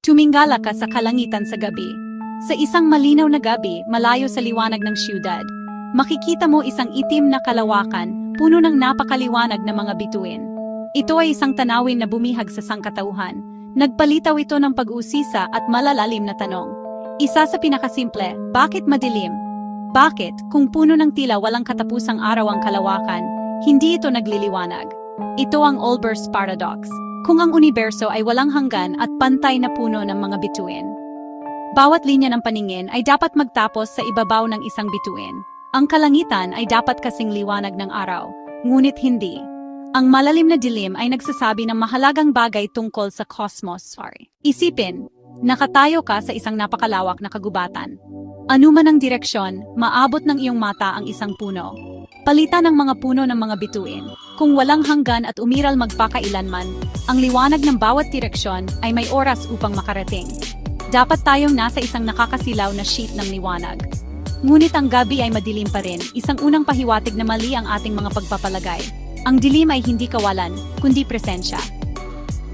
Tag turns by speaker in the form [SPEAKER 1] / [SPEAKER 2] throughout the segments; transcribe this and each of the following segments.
[SPEAKER 1] Tumingala ka sa kalangitan sa gabi. Sa isang malinaw na gabi, malayo sa liwanag ng siyudad, makikita mo isang itim na kalawakan, puno ng napakaliwanag na mga bituin. Ito ay isang tanawin na bumihag sa sangkatauhan. Nagpalitaw ito ng pag-uusisa at malalalim na tanong. Isa sa pinakasimple, bakit madilim? Bakit, kung puno ng tila walang katapusang araw ang kalawakan, hindi ito nagliliwanag? Ito ang Olbers Paradox. Kung ang universo ay walang hanggan at pantay na puno ng mga bituin. Bawat linya ng paningin ay dapat magtapos sa ibabaw ng isang bituin. Ang kalangitan ay dapat kasing liwanag ng araw, ngunit hindi. Ang malalim na dilim ay nagsasabi ng mahalagang bagay tungkol sa cosmos. Sorry. Isipin, nakatayo ka sa isang napakalawak na kagubatan. Ano man ang direksyon, maabot ng iyong mata ang isang puno. Palitan ng mga puno ng mga bituin. Kung walang hanggan at umiral magpakailanman, ang liwanag ng bawat direksyon ay may oras upang makarating. Dapat tayong nasa isang nakakasilaw na sheet ng liwanag. Ngunit ang gabi ay madilim pa rin, isang unang pahiwatig na mali ang ating mga pagpapalagay. Ang dilim ay hindi kawalan, kundi presensya.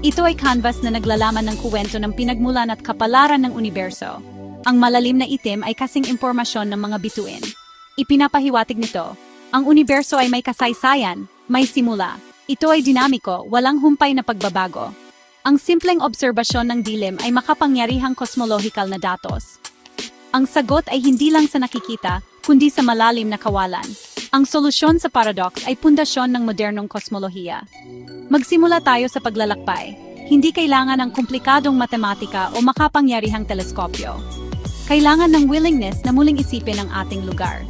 [SPEAKER 1] Ito ay canvas na naglalaman ng kuwento ng pinagmulan at kapalaran ng universo. Ang malalim na itim ay kasing impormasyon ng mga bituin. Ipinapahiwatig nito, ang universo ay may kasaysayan, may simula. Ito ay dinamiko, walang humpay na pagbabago. Ang simpleng obserbasyon ng dilim ay makapangyarihang kosmolohikal na datos. Ang sagot ay hindi lang sa nakikita, kundi sa malalim na kawalan. Ang solusyon sa paradox ay pundasyon ng modernong kosmolohiya. Magsimula tayo sa paglalakbay. Hindi kailangan ng komplikadong matematika o makapangyarihang teleskopyo. Kailangan ng willingness na muling isipin ang ating lugar.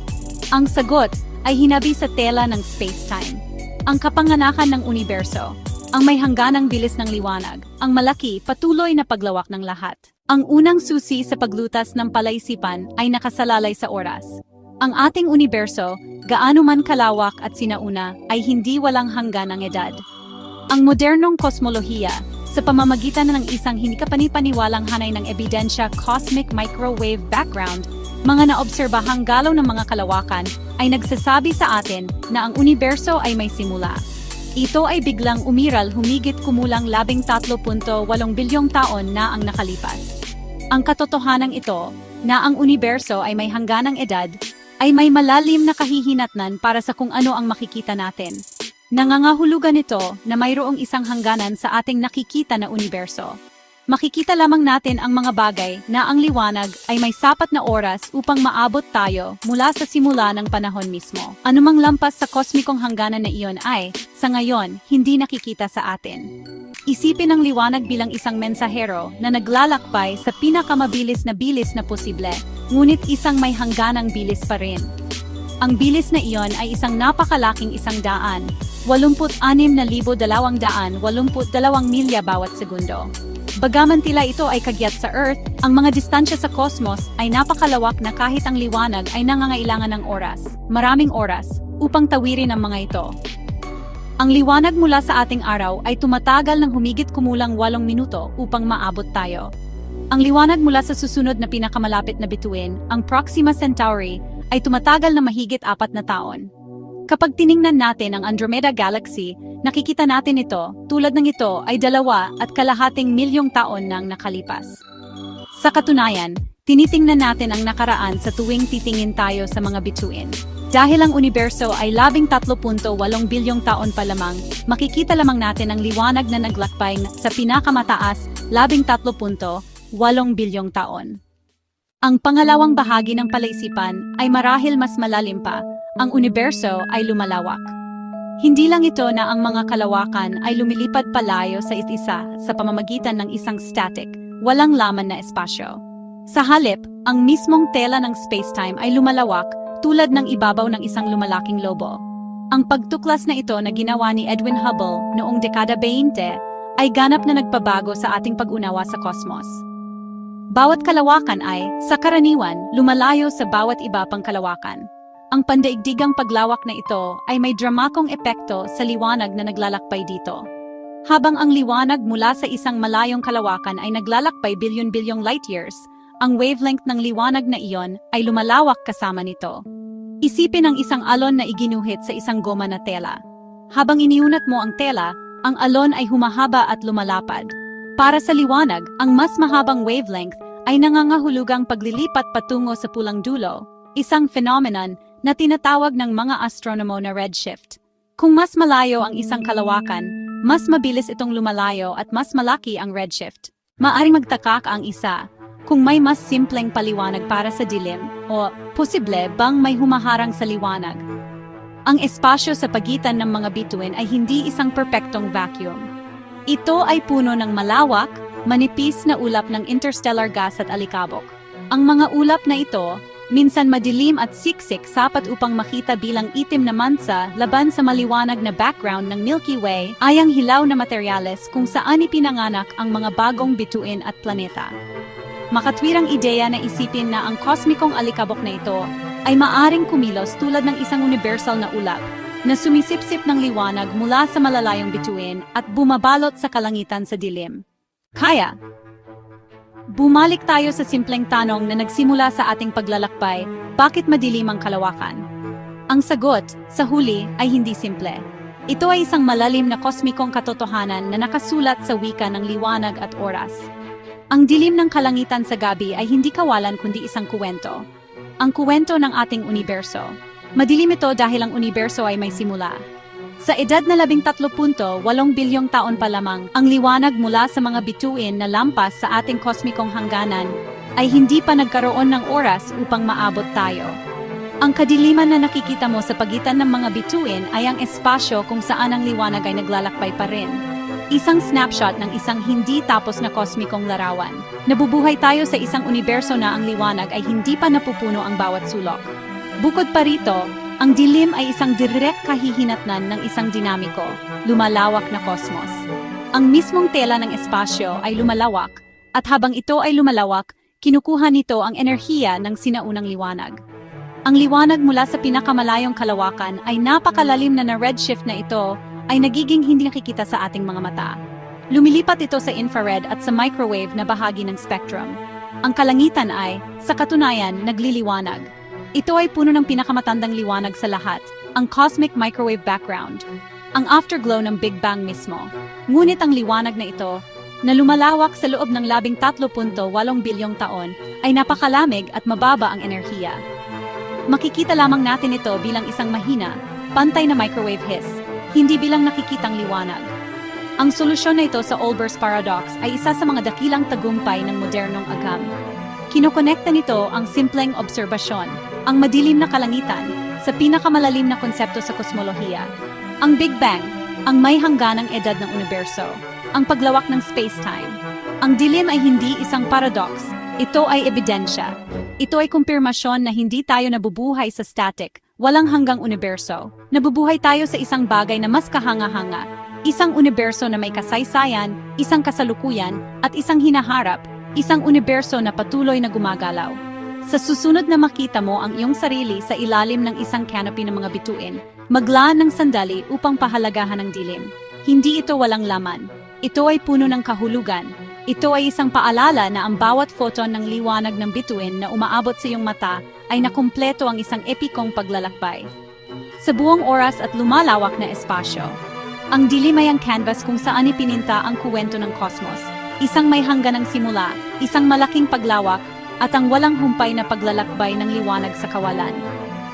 [SPEAKER 1] Ang sagot ay hinabi sa tela ng space-time. Ang kapanganakan ng universo, ang may hangganang bilis ng liwanag, ang malaki, patuloy na paglawak ng lahat. Ang unang susi sa paglutas ng palaisipan ay nakasalalay sa oras. Ang ating universo, gaano man kalawak at sinauna, ay hindi walang hangganang edad. Ang modernong kosmolohiya, sa pamamagitan ng isang hindi kapanipaniwalang hanay ng ebidensya cosmic microwave background, mga naobserbahang galaw ng mga kalawakan ay nagsasabi sa atin na ang universo ay may simula. Ito ay biglang umiral humigit kumulang 13.8 bilyong taon na ang nakalipas. Ang katotohanan ito, na ang universo ay may hangganang edad, ay may malalim na kahihinatnan para sa kung ano ang makikita natin. Nangangahulugan ito na mayroong isang hangganan sa ating nakikita na universo makikita lamang natin ang mga bagay na ang liwanag ay may sapat na oras upang maabot tayo mula sa simula ng panahon mismo. Anumang lampas sa kosmikong hangganan na iyon ay, sa ngayon, hindi nakikita sa atin. Isipin ang liwanag bilang isang mensahero na naglalakbay sa pinakamabilis na bilis na posible, ngunit isang may hangganang bilis pa rin. Ang bilis na iyon ay isang napakalaking isang daan, 86,282 milya bawat segundo. Bagaman tila ito ay kagyat sa Earth, ang mga distansya sa kosmos ay napakalawak na kahit ang liwanag ay nangangailangan ng oras, maraming oras, upang tawirin ang mga ito. Ang liwanag mula sa ating araw ay tumatagal ng humigit kumulang 8 minuto upang maabot tayo. Ang liwanag mula sa susunod na pinakamalapit na bituin, ang Proxima Centauri, ay tumatagal na mahigit apat na taon. Kapag tiningnan natin ang Andromeda Galaxy, nakikita natin ito, tulad ng ito ay dalawa at kalahating milyong taon nang nakalipas. Sa katunayan, tinitingnan natin ang nakaraan sa tuwing titingin tayo sa mga bituin. Dahil ang universo ay 13.8 bilyong taon pa lamang, makikita lamang natin ang liwanag na naglakbay sa pinakamataas 13.8 bilyong taon. Ang pangalawang bahagi ng palaisipan ay marahil mas malalim pa, ang universo ay lumalawak. Hindi lang ito na ang mga kalawakan ay lumilipad palayo sa isa sa pamamagitan ng isang static, walang laman na espasyo. Sa halip, ang mismong tela ng spacetime ay lumalawak tulad ng ibabaw ng isang lumalaking lobo. Ang pagtuklas na ito na ginawa ni Edwin Hubble noong dekada 20 ay ganap na nagpabago sa ating pag-unawa sa kosmos. Bawat kalawakan ay, sa karaniwan, lumalayo sa bawat iba pang kalawakan. Ang pandaigdigang paglawak na ito ay may dramakong epekto sa liwanag na naglalakbay dito. Habang ang liwanag mula sa isang malayong kalawakan ay naglalakbay bilyon-bilyong light years, ang wavelength ng liwanag na iyon ay lumalawak kasama nito. Isipin ang isang alon na iginuhit sa isang goma na tela. Habang iniunat mo ang tela, ang alon ay humahaba at lumalapad. Para sa liwanag, ang mas mahabang wavelength ay nangangahulugang paglilipat patungo sa pulang dulo, isang phenomenon na tinatawag ng mga astronomo na redshift. Kung mas malayo ang isang kalawakan, mas mabilis itong lumalayo at mas malaki ang redshift. Maaring magtakak ang isa kung may mas simpleng paliwanag para sa dilim o posible bang may humaharang sa liwanag. Ang espasyo sa pagitan ng mga bituin ay hindi isang perpektong vacuum. Ito ay puno ng malawak, manipis na ulap ng interstellar gas at alikabok. Ang mga ulap na ito, minsan madilim at siksik sapat upang makita bilang itim na mansa laban sa maliwanag na background ng Milky Way ay ang hilaw na materyales kung saan ipinanganak ang mga bagong bituin at planeta. Makatwirang ideya na isipin na ang kosmikong alikabok na ito ay maaring kumilos tulad ng isang universal na ulap na sumisipsip ng liwanag mula sa malalayong bituin at bumabalot sa kalangitan sa dilim. Kaya, bumalik tayo sa simpleng tanong na nagsimula sa ating paglalakbay, bakit madilim ang kalawakan? Ang sagot, sa huli, ay hindi simple. Ito ay isang malalim na kosmikong katotohanan na nakasulat sa wika ng liwanag at oras. Ang dilim ng kalangitan sa gabi ay hindi kawalan kundi isang kuwento. Ang kuwento ng ating universo. Madilim ito dahil ang universo ay may simula. Sa edad na 13.8 bilyong taon pa lamang, ang liwanag mula sa mga bituin na lampas sa ating kosmikong hangganan ay hindi pa nagkaroon ng oras upang maabot tayo. Ang kadiliman na nakikita mo sa pagitan ng mga bituin ay ang espasyo kung saan ang liwanag ay naglalakbay pa rin. Isang snapshot ng isang hindi tapos na kosmikong larawan. Nabubuhay tayo sa isang universo na ang liwanag ay hindi pa napupuno ang bawat sulok. Bukod pa rito, ang dilim ay isang direct kahihinatnan ng isang dinamiko, lumalawak na kosmos. Ang mismong tela ng espasyo ay lumalawak, at habang ito ay lumalawak, kinukuha nito ang enerhiya ng sinaunang liwanag. Ang liwanag mula sa pinakamalayong kalawakan ay napakalalim na na redshift na ito ay nagiging hindi nakikita sa ating mga mata. Lumilipat ito sa infrared at sa microwave na bahagi ng spectrum. Ang kalangitan ay, sa katunayan, nagliliwanag. Ito ay puno ng pinakamatandang liwanag sa lahat, ang cosmic microwave background, ang afterglow ng Big Bang mismo. Ngunit ang liwanag na ito, na lumalawak sa loob ng 13.8 bilyong taon, ay napakalamig at mababa ang enerhiya. Makikita lamang natin ito bilang isang mahina, pantay na microwave hiss, hindi bilang nakikitang liwanag. Ang solusyon na ito sa Olbers paradox ay isa sa mga dakilang tagumpay ng modernong agam. Kinokonekta nito ang simpleng obserbasyon, ang madilim na kalangitan, sa pinakamalalim na konsepto sa kosmolohiya. Ang Big Bang, ang may hangganang edad ng universo, ang paglawak ng space-time. Ang dilim ay hindi isang paradox, ito ay ebidensya. Ito ay kumpirmasyon na hindi tayo nabubuhay sa static, walang hanggang universo. Nabubuhay tayo sa isang bagay na mas kahanga-hanga, isang universo na may kasaysayan, isang kasalukuyan, at isang hinaharap, isang universo na patuloy na gumagalaw. Sa susunod na makita mo ang iyong sarili sa ilalim ng isang canopy ng mga bituin, maglaan ng sandali upang pahalagahan ang dilim. Hindi ito walang laman. Ito ay puno ng kahulugan. Ito ay isang paalala na ang bawat photon ng liwanag ng bituin na umaabot sa iyong mata ay nakumpleto ang isang epikong paglalakbay. Sa buong oras at lumalawak na espasyo, ang dilim ay ang canvas kung saan ipininta ang kuwento ng kosmos. Isang may hangganang simula, isang malaking paglawak, at ang walang humpay na paglalakbay ng liwanag sa kawalan.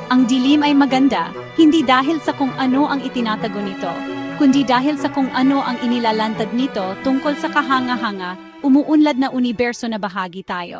[SPEAKER 1] Ang dilim ay maganda, hindi dahil sa kung ano ang itinatago nito, kundi dahil sa kung ano ang inilalantad nito tungkol sa kahanga-hanga, umuunlad na universo na bahagi tayo.